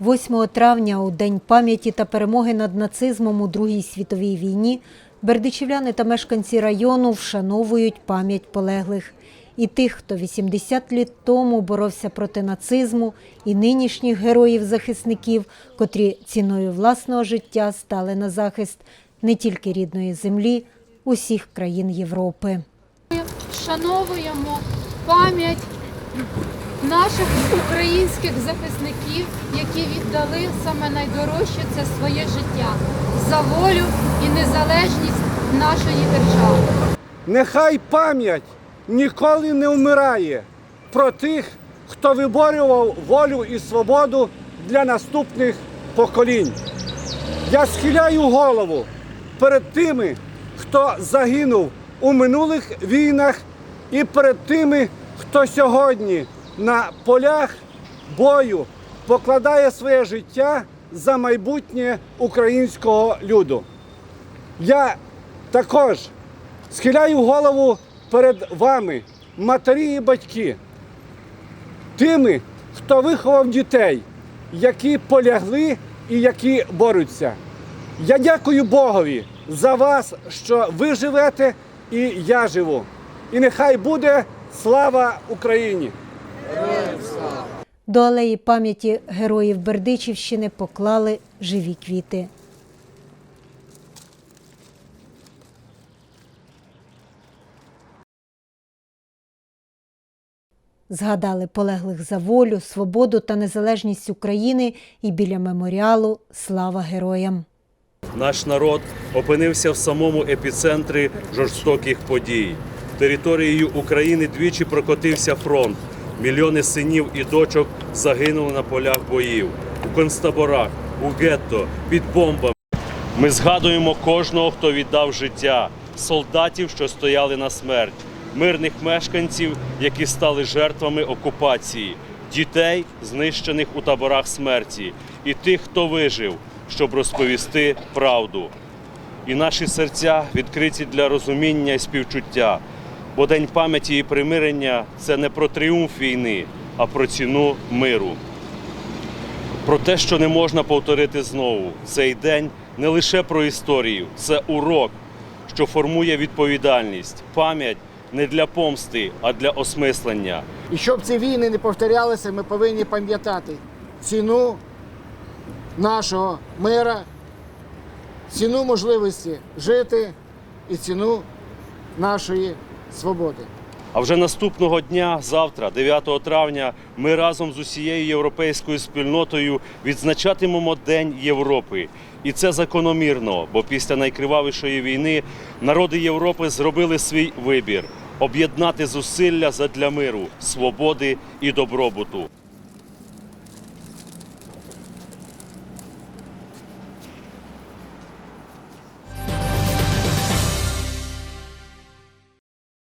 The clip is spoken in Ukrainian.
8 травня, у День пам'яті та перемоги над нацизмом у Другій світовій війні, бердичівляни та мешканці району вшановують пам'ять полеглих. І тих, хто 80 літ тому боровся проти нацизму, і нинішніх героїв-захисників, котрі ціною власного життя стали на захист не тільки рідної землі, усіх країн Європи. Ми Вшановуємо пам'ять наших українських захисників, які віддали саме найдорожче це своє життя за волю і незалежність нашої держави. Нехай пам'ять ніколи не вмирає про тих, хто виборював волю і свободу для наступних поколінь. Я схиляю голову перед тими, хто загинув у минулих війнах, і перед тими, хто сьогодні на полях бою покладає своє життя за майбутнє українського люду. Я також схиляю голову перед вами, матері і батьки, тими, хто виховав дітей, які полягли і які борються. Я дякую Богові за вас, що ви живете і я живу. І нехай буде слава Україні! До алеї пам'яті героїв Бердичівщини поклали живі квіти. Згадали полеглих за волю, свободу та незалежність України і біля меморіалу Слава героям. Наш народ опинився в самому епіцентрі жорстоких подій. Територією України двічі прокотився фронт. Мільйони синів і дочок загинули на полях боїв, у концтаборах, у гетто, під бомбами. Ми згадуємо кожного, хто віддав життя, солдатів, що стояли на смерть, мирних мешканців, які стали жертвами окупації, дітей, знищених у таборах смерті, і тих, хто вижив, щоб розповісти правду. І наші серця відкриті для розуміння і співчуття. Бо День пам'яті і примирення це не про тріумф війни, а про ціну миру. Про те, що не можна повторити знову. Цей день не лише про історію, це урок, що формує відповідальність, пам'ять не для помсти, а для осмислення. І щоб ці війни не повторялися, ми повинні пам'ятати ціну нашого мира, ціну можливості жити і ціну нашої свободи. А вже наступного дня, завтра, 9 травня, ми разом з усією європейською спільнотою відзначатимемо День Європи. І це закономірно, бо після найкривавішої війни народи Європи зробили свій вибір об'єднати зусилля задля миру, свободи і добробуту.